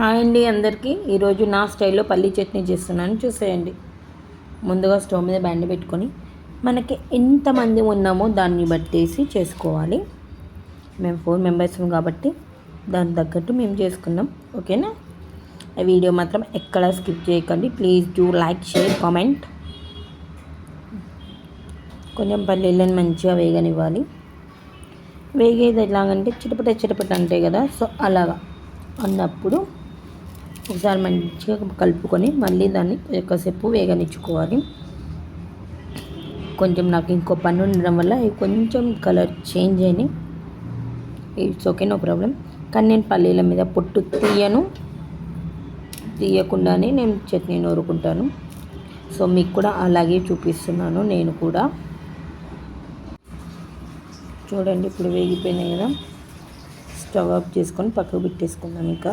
Hi అండి అందరికీ. ఈరోజు నా స్టైల్లో పల్లీ చట్నీ చేస్తున్నాను. చూసేయండి. ముందుగా స్టవ్ మీద బ్యాండ్ పెట్టుకొని మనకి ఎంతమంది ఉన్నామో దాన్ని బట్టేసి చేసుకోవాలి. మేము ఫోర్ మెంబర్స్ కాబట్టి దాని తగ్గట్టు మేము చేసుకున్నాం. ఓకేనా? ఆ వీడియో మాత్రం ఎక్కడ స్కిప్ చేయకండి. Please do like share comment. కొంచెం పల్లీలను మంచిగా వేగనివ్వాలి. వేగేది ఎలాగంటే చిటపట చిటపట అంటాయి కదా. సో అలాగా. అన్నప్పుడు ఒకసారి మంచిగా కలుపుకొని మళ్ళీ దాన్ని ఎక్కువసేపు వేగనిచ్చుకోవాలి. కొంచెం నాకు ఇంకో పని ఉండడం వల్ల కొంచెం కలర్ చేంజ్ అయినాయి. It's okay no problem. కానీ నేను పల్లీల మీద పొట్టు తీయను. తీయకుండానే నేను చట్నీ నూరుకుంటాను. సో మీకు కూడా అలాగే చూపిస్తున్నాను నేను కూడా. చూడండి ఇప్పుడు వేగిపోయినాయి కదా. స్టవ్ ఆఫ్ చేసుకొని పక్కకు పెట్టేసుకుందాం ఇంకా.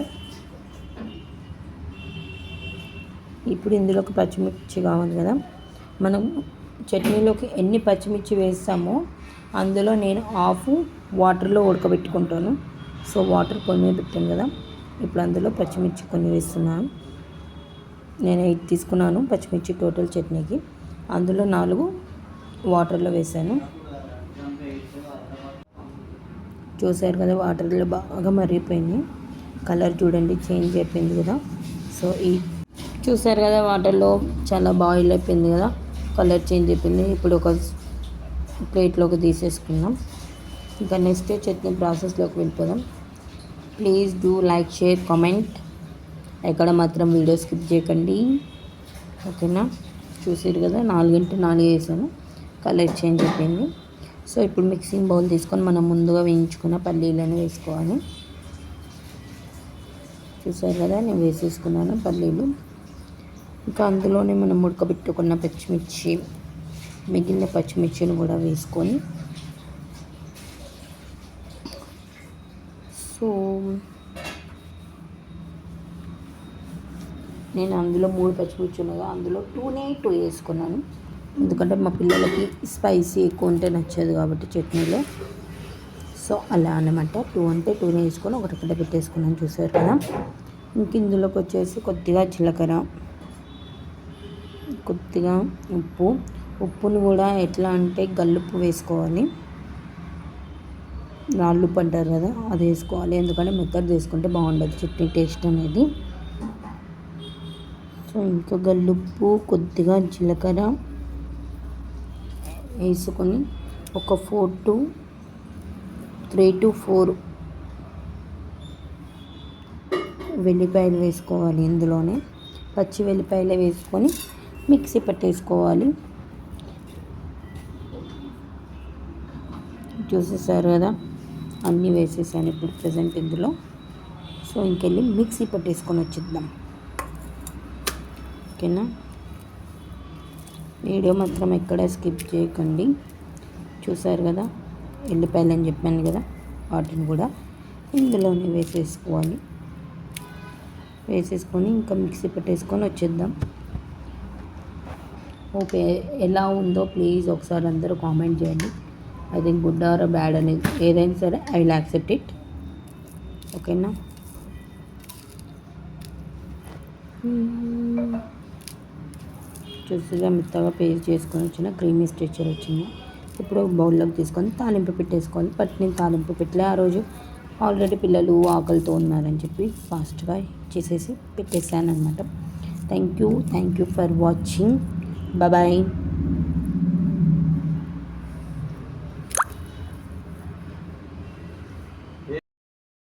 ఇప్పుడు ఇందులోకి పచ్చిమిర్చి కావాలి కదా. మనం చట్నీలోకి ఎన్ని పచ్చిమిర్చి వేస్తామో అందులో నేను హాఫ్ వాటర్లో ఉడకబెట్టుకుంటాను. సో వాటర్ కొన్ని పెట్టాను కదా. ఇప్పుడు అందులో పచ్చిమిర్చి కొన్ని వేస్తున్నాను. నేను ఎయిట్ తీసుకున్నాను పచ్చిమిర్చి టోటల్ చట్నీకి. అందులో నాలుగు వాటర్లో వేసాను. చూసారు కదా వాటర్లో బాగా మరిగిపోయింది. కలర్ చూడండి చేంజ్ అయిపోయింది కదా. సో ఈ చూసారు కదా వాటర్లో చాలా బాయిల్ అయిపోయింది కదా కలర్ చేంజ్ అయిపోయింది. ఇప్పుడు ఒక ప్లేట్లోకి తీసేసుకుందాం. ఇంకా నెక్స్ట్ చట్నీ ప్రాసెస్లోకి వెళ్ళిపోదాం. Please do like share comment. ఎక్కడ మాత్రం వీడియో స్కిప్ చేయకండి. ఓకేనా? చూసారు కదా నాలుగింటి నాలుగు వేసాను. కలర్ చేంజ్ అయిపోయింది. సో ఇప్పుడు మిక్సింగ్ బౌల్ తీసుకొని మనం ముందుగా వేయించుకున్న పల్లీలను వేసుకోవాలి. చూసారు కదా నేను వేసేసుకున్నాను పల్లీలు. ఇంకా అందులోనే మనం ఉడకబెట్టుకున్న పచ్చిమిర్చి మిగిలిన పచ్చిమిర్చిని కూడా వేసుకొని. సో నేను అందులో మూడు పచ్చిమిర్చి ఉన్నదా అందులో టూనే టూ వేసుకున్నాను. ఎందుకంటే మా పిల్లలకి స్పైసీ ఎక్కువ ఉంటే నచ్చదు కాబట్టి చట్నీలో. సో అలా అనమాట టూ అంటే టూనే వేసుకొని ఒకటి పెట్టేసుకున్నాను. చూసారు కదా? ఇంక ఇందులోకి వచ్చేసి కొద్దిగా జీలకర్ర. కొద్దిగా ఉప్పు. ఉప్పును కూడా ఎట్లా అంటే గల్లుప్పు వేసుకోవాలి. రాళ్ళు పడ్డారు కదా అది వేసుకోవాలి. ఎందుకంటే మెత్తడి చేసుకుంటే బాగుండదు చట్నీ టేస్ట్ అనేది. సో ఇంకా గల్లుప్పు కొద్దిగా జీలకర్ర వేసుకొని ఒక four to three to four వెల్లిపాయలు వేసుకోవాలి ఇందులోనే. పచ్చి వెల్లిపాయలు వేసుకొని మిక్సీ పట్టేసుకోవాలి. చూసేసారు కదా? అన్నీ వేసేసాను ఇప్పుడు ప్రజెంట్ ఇందులో. సో ఇంకెళ్ళి మిక్సీ పట్టేసుకొని వచ్చిద్దాం. ఓకేనా? వీడియో మాత్రం ఎక్కడ స్కిప్ చేయకండి. చూసారు కదా? ఎల్లిపాయలు అని చెప్పాను కదా? వాటిని కూడా ఇందులోనే వేసేసుకోవాలి. వేసేసుకొని ఇంకా మిక్సీ పెట్టేసుకొని వచ్చేద్దాం. ఓకే ఎలా ఉందో ప్లీజ్ ఒకసారి అందరూ కామెంట్ చేయండి. I think good or bad అనేది ఏదైనా సరే ఐ విల్ యాక్సెప్ట్ ఇట్. ఓకేనా? చూసిగా మెత్తగా పేస్ట్ చేసుకొని వచ్చిన క్రీమీ స్ట్రెచర్ వచ్చింది. ఇప్పుడు బౌల్లోకి తీసుకొని తాలింపు పెట్టేసుకోవాలి. బట్ నేను తాలింపు పెట్టలే ఆ రోజు. ఆల్రెడీ పిల్లలు ఆకలితో ఉన్నారని చెప్పి ఫాస్ట్గా చేసేసి పెట్టేసాను అనమాట thank you. Thank you for watching. Bye-bye.